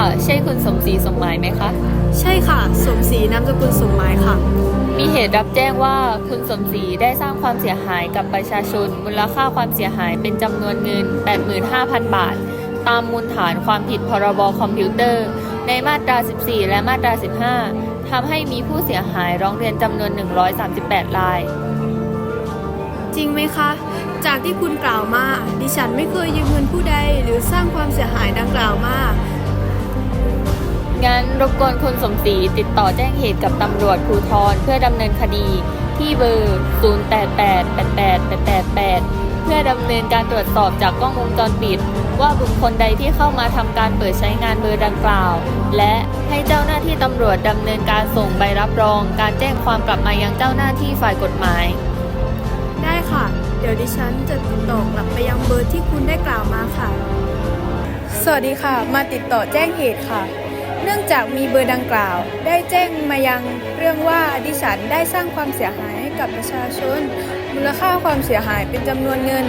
ค่ะ ใช่คุณสมศรีสมหมายไหมคะ ใช่ค่ะ สมศรีนามสกุลสมหมายค่ะ มีเหตุรับแจ้งว่าคุณสมศรีได้สร้างความเสียหายกับประชาชน มูลค่าความเสียหายเป็นจำนวนเงิน 85,000 บาท ตามมูลฐานความผิดพรบคอมพิวเตอร์ ในมาตรา 14 และมาตรา 15ทำให้มีผู้เสียหายร้องเรียนจำนวน 138 ราย จริงไหมคะ จากที่คุณกล่าวมา ดิฉันไม่เคยยืมเงินผู้ใดหรือสร้างความเสียหายดังกล่าวมา งั้นรบกวนคุณสมศรีติดต่อแจ้งเหตุกับตำรวจภูธรเพื่อดำเนินคดีที่เบอร์08888888 เพื่อดำเนินการตรวจสอบจากกล้องวงจรปิด ว่าบุคคลใดที่เข้ามาทำการเปิดใช้งานเบอร์ดังกล่าว และให้เจ้าหน้าที่ตำรวจดำเนินการส่งใบรับรอง การแจ้งความกลับมายังเจ้าหน้าที่ฝ่ายกฎหมาย ได้ค่ะ เดี๋ยวดิฉันจะติดต่อกลับไปยังเบอร์ที่คุณได้กล่าวมาค่ะ สวัสดีค่ะ มาติดต่อแจ้งเหตุค่ะ เนื่องจากมีเบอร์ดังกล่าว ได้แจ้งมายังเรื่องว่าดิฉันได้สร้างความเสียหายให้กับประชาชน มูลค่าความเสียหายเป็นจำนวนเงิน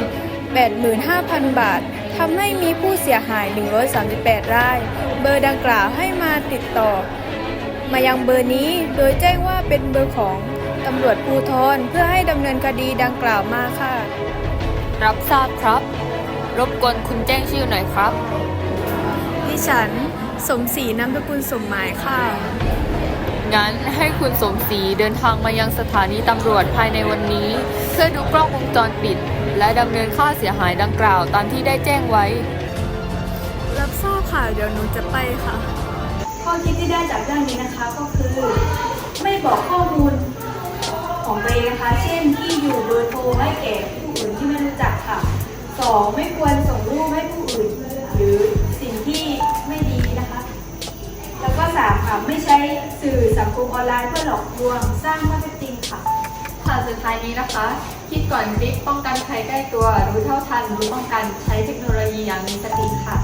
85,000 บาททำให้มีผู้เสียหาย 138 ราย เบอร์ดังกล่าวให้มาติดต่อ มายังเบอร์นี้โดยแจ้งว่าเป็นเบอร์ของตำรวจภูธรเพื่อให้ดำเนินคดีดังกล่าวมาค่ะ รับทราบครับ รบกวนคุณแจ้งชื่อหน่อยครับ ดิฉัน สมศรีนามสกุลสมหมายค่ะ งั้นให้คุณสมศรีเดินทางมายังสถานีตำรวจภายในวันนี้ เพื่อดูกล้องวงจรปิด และดำเนินค่าเสียหายดังกล่าวตามที่ได้แจ้งไว้ รับทราบค่ะ เดี๋ยวหนูจะไปค่ะ ข้อคิดที่ได้จากเรื่องนี้นะคะก็คือ ไม่บอกข้อมูลของตัวเองนะคะ เช่นที่อยู่เบอร์โทรให้แก่ผู้อื่นที่ไม่รู้จักค่ะสองไม่ควรส่งรูป สามค่ะ ไม่ใช้สื่อสังคมออนไลน์เพื่อหลอกลวงสร้างข้อเท็จจริงค่ะ ค่ะสุดท้ายนี้นะคะ คิดก่อนคิดป้องกันภัยใกล้ตัว รู้เท่าทัน รู้ป้องกัน ใช้เทคโนโลยีอย่างมีสติค่ะ